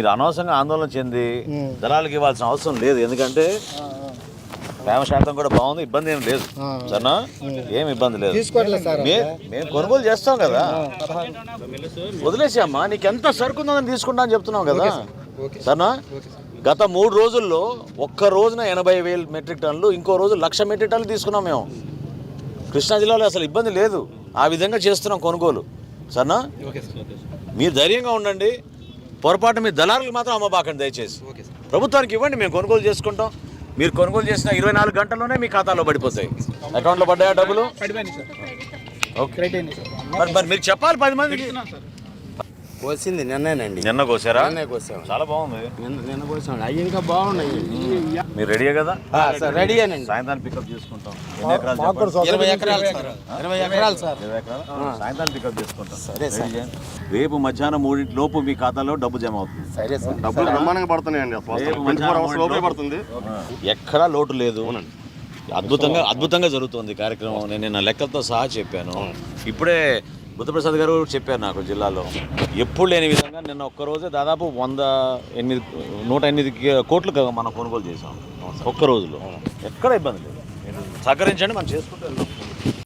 మీరు అనవసరంగా ఆందోళన చెంది దళాలకు ఇవ్వాల్సిన అవసరం లేదు. ఎందుకంటే ప్రేమ శాతం కూడా బాగుంది ఇబ్బంది ఏం లేదు. సరేనా? ఏం ఇబ్బంది లేదు. మేము కొనుగోలు చేస్తాం కదా. వదిలేసి అమ్మా నీకు ఎంత సరుకు ఉందని తీసుకుంటా అని చెప్తున్నావు కదా. సరేనా? గత మూడు రోజుల్లో ఒక్క రోజున ఎనభై వేలు మెట్రిక్ టన్నులు ఇంకో రోజు లక్ష మెట్రిక్ టన్నులు తీసుకున్నాం మేము. కృష్ణా జిల్లాలో అసలు ఇబ్బంది లేదు. ఆ విధంగా చేస్తున్నాం కొనుగోలు. సరేనా? మీరు ధైర్యంగా ఉండండి. పొరపాటు మీ దళారులకు మాత్రం అమ్మబాకండి దయచేసి. ప్రభుత్వానికి ఇవ్వండి మేము కొనుగోలు చేసుకుంటాం. మీరు కొనుగోలు చేసిన ఇరవై నాలుగు గంటల్లోనే మీ ఖాతాలో పడిపోతాయి. అకౌంట్లో పడ్డాయా డబ్బులు? ఓకే. మరి మరి మీరు చెప్పాలి పది మందికి. కోసింది నిన్నేనండి నిన్న కోసారా? నిన్నే కోసాం చాలా బాగుంది. నిన్న నిన్న కోసాం అవి ఇంకా బాగున్నాయి. మీరు రెడీయే కదా? సార్ రెడీయేనండి. సాయంత్రాన్ని పికప్ చేసుకుంటాం. ఎన్ని ఎకరాలు చెప్పండి? ఇరవై ఎకరాలు సార్. ఇరవై ఎకరాలు సార్. ఇరవై ఎకరాలు? సాయంత్రాన్ని పికప్ చేసుకుంటాం. రెడీ చేయండి. రేపు మధ్యాహ్నం మూడింటి లోపు మీ ఖాతాలో డబ్బు జమ అవుతుంది. సరే సార్. డబ్బులు బ్రహ్మాండంగా పడుతున్నాయండి అసలు. రేపు ట్వంటీ ఫోర్ అవర్స్ మధ్యాహ్నం లోపే పడుతుంది. ఎక్కడా లోటు లేదు. అద్భుతంగా అద్భుతంగా జరుగుతుంది కార్యక్రమం. నేను నిన్న లెక్కలతో సహా చెప్పాను. ఇప్పుడే బుద్ధప్రసాద్ గారు చెప్పారు నాకు జిల్లాలో. ఎప్పుడు లేని విధంగా నిన్న ఒక్కరోజే దాదాపు వంద ఎనిమిది నూట ఎనిమిది కోట్లు మనం కొనుగోలు చేసాం ఒక్క రోజులో ఎక్కడ ఇబ్బంది లేదు. సహకరించండి మనం చేసుకుంటూ